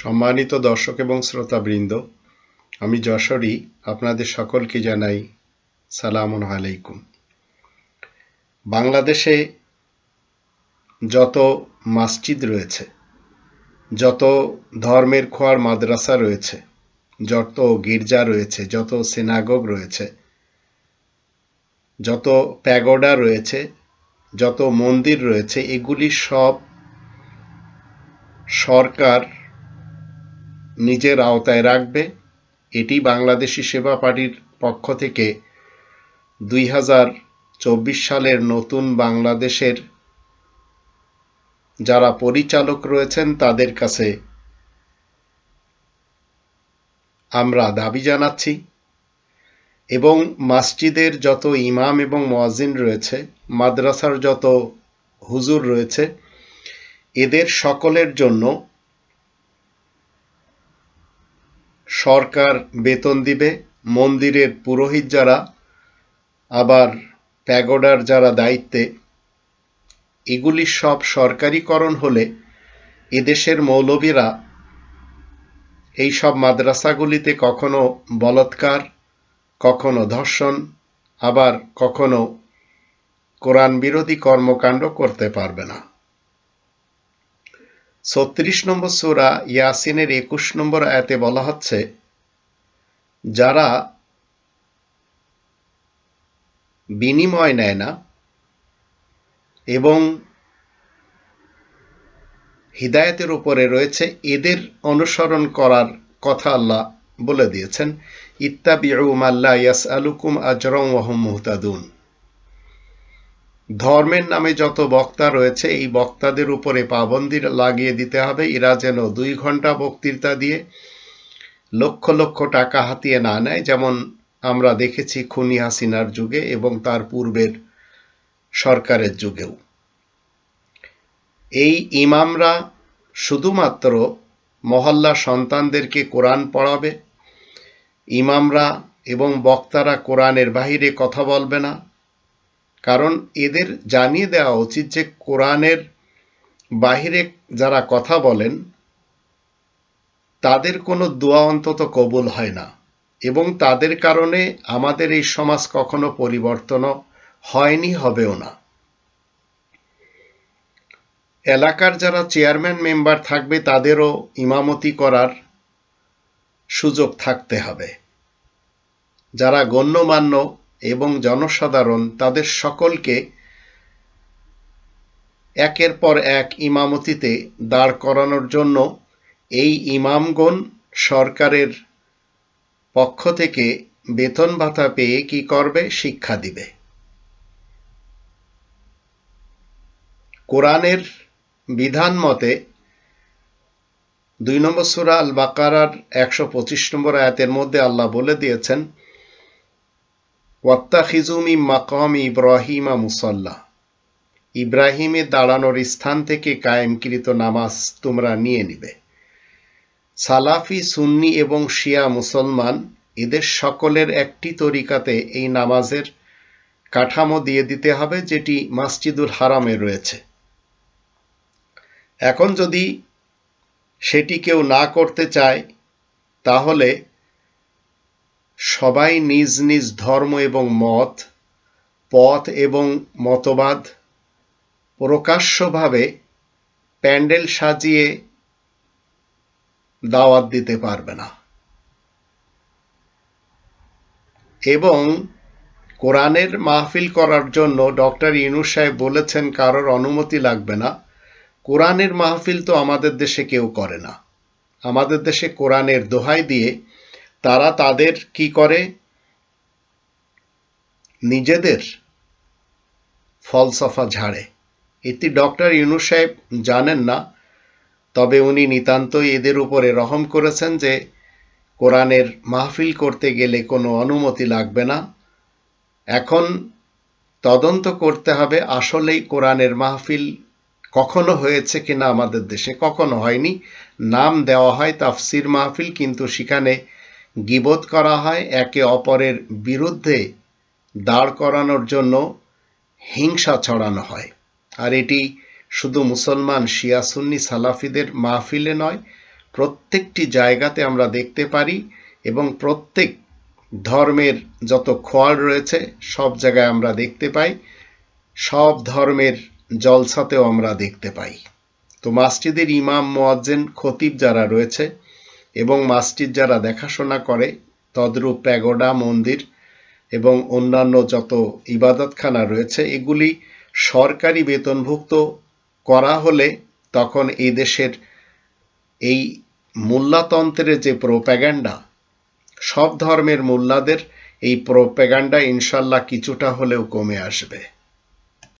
সম্মানিত দর্শক এবং শ্রোতাবৃন্দ, আমি যশোরী, আপনাদের সকলকে জানাই সালাম আলাইকুম। বাংলাদেশে যত মসজিদ রয়েছে, যত ধর্মের খোয়ার মাদ্রাসা রয়েছে, যত গির্জা রয়েছে, যত সিনাগোগ রয়েছে, যত প্যাগোডা রয়েছে, যত মন্দির রয়েছে, এগুলি সব সরকার নিজের আওতায় রাখবে। এটি বাংলাদেশি সেবা পার্টির পক্ষ থেকে দুই হাজার চব্বিশ সালের নতুন বাংলাদেশের যারা পরিচালক রয়েছেন, তাদের কাছে আমরা দাবি জানাচ্ছি। এবং মসজিদের যত ইমাম এবং মোয়াজিন রয়েছে, মাদ্রাসার যত হুজুর রয়েছে, এদের সকলের জন্য সরকার বেতন দিবে, মন্দিরের পুরোহিত যারা, আবার প্যাগোডার যারা দায়িত্বে, এগুলি সব সরকারিকরণ হলে এদেশের মৌলবীরা এই সব মাদ্রাসাগুলিতে কখনো বলৎকার, কখনো ধর্ষণ, আবার কখনো কোরআন বিরোধী কর্মকাণ্ড করতে পারবে না। ছত্রিশ নম্বর সুরা ইয়াসিনের একুশ নম্বর আয়াতে বলা হচ্ছে, যারা বিনিময় নেয় না এবং হিদায়তের উপরে রয়েছে, এদের অনুসরণ করার কথা আল্লাহ বলে দিয়েছেন, ইত্তাবিউ মাল্লা ইয়াস আলুকুম আজরম ওহম মুহতাদুন। ধর্মের নামে যত বক্তা রয়েছে, এই বক্তাদের উপরে পাবন্দি লাগিয়ে দিতে হবে। এরা যেন দুই ঘণ্টা বক্তৃতা দিয়ে লক্ষ লক্ষ টাকা হাতিয়ে না নেয়। যেমন আমরা দেখেছি খুনি হাসিনার যুগে এবং তার পূর্বের সরকারের যুগেও। এই ইমামরা শুধুমাত্র মহল্লা সন্তানদেরকে কোরআন পড়াবে। ইমামরা এবং বক্তারা কোরআনের বাহিরে কথা বলবে না। কারণ এদের জানিয়ে দেওয়া উচিত যে কোরআনের বাহিরে যারা কথা বলেন, তাদের কোনো দোয়া অন্তত কবুল হয় না। এবং তাদের কারণে আমাদের এই সমাজ কখনো পরিবর্তনও হয়নি, হবেও না। এলাকার যারা চেয়ারম্যান মেম্বার থাকবে, তাদেরও ইমামতি করার সুযোগ থাকতে হবে। যারা গণ্যমান্য এবং জনসাধারণ তাদের সকলকে একের পর এক ইমামতিতে দাঁড় করানোর জন্য এই ইমামগণ সরকারের পক্ষ থেকে বেতন ভাতা পেয়ে কি করবে? শিক্ষা দিবে। কোরআনের বিধান মতে দুই নম্বর সুরা আল বাকারার একশো পঁচিশ নম্বর আয়াতের মধ্যে আল্লাহ বলে দিয়েছেন ওয়াত্তাখিজুমি মাকাম ইব্রাহিমা মুসল্লা। ইব্রাহিমের দাঁড়ানোর স্থান থেকে কায়েমকৃত নামাজ তোমরা নিয়ে নিবে। সালাফি, সুন্নি এবং শিয়া মুসলমান এদের সকলের একটি তরিকাতে এই নামাজের কাঠামো দিয়ে দিতে হবে, যেটি মাসজিদুল হারামে রয়েছে। এখন যদি সেটি কেউ না করতে চায়, তাহলে সবাই নিজ নিজ ধর্ম এবং মত, পথ এবং মতবাদ প্রকাশ্যভাবে প্যান্ডেল সাজিয়ে দাওয়াত দিতে পারবে না। এবং কোরআনের মাহফিল করার জন্য ডক্টর ইনুস সাহেব বলেছেন, কারোর অনুমতি লাগবে না। কোরআনের মাহফিল তো আমাদের দেশে কেউ করে না। আমাদের দেশে কোরআনের দোহাই দিয়ে তারা তাদের কি করে? নিজেদের ফলসফা ঝাড়ে। এটি ডক্টর ইউনুস সাহেব জানেন না, তবে উনি নিতান্তই এদের উপরে রহম করেছেন যে কোরআনের মাহফিল করতে গেলে কোনো অনুমতি লাগবে না। এখন তদন্ত করতে হবে, আসলেই কোরআনের মাহফিল কখনো হয়েছে কিনা আমাদের দেশে কখনো হয়নি। নাম দেওয়া হয় তাফসির মাহফিল, কিন্তু সেখানে গিবোধ করা হয় একে অপরের বিরুদ্ধে দাঁড় করানোর জন্য হিংসা ছড়ানো হয়। আর এটি শুধু মুসলমান শিয়া সুন্নি সালাফিদের মাহফিলে নয়, প্রত্যেকটি জায়গাতে আমরা দেখতে পারি এবং প্রত্যেক ধর্মের যত খোয়ার রয়েছে, সব জায়গায় আমরা দেখতে পাই, সব ধর্মের জলসাতেও আমরা দেখতে পাই। তো মসজিদের ইমাম, মোয়াজ্জেন, খতিব যারা রয়েছে এবং মসজিদ যারা দেখাশোনা করে, তদ্রূপ প্যাগোডা মন্দির এবং অন্যান্য যত ইবাদতখানা রয়েছে, এগুলি সরকারি বেতনভুক্ত করা হলে তখন এই দেশের এই মোল্লাতন্ত্রের যে প্রোপ্যাগান্ডা, সব ধর্মের মোল্লাদের এই প্রোপ্যাগান্ডা ইনশাল্লাহ কিছুটা হলেও কমে আসবে।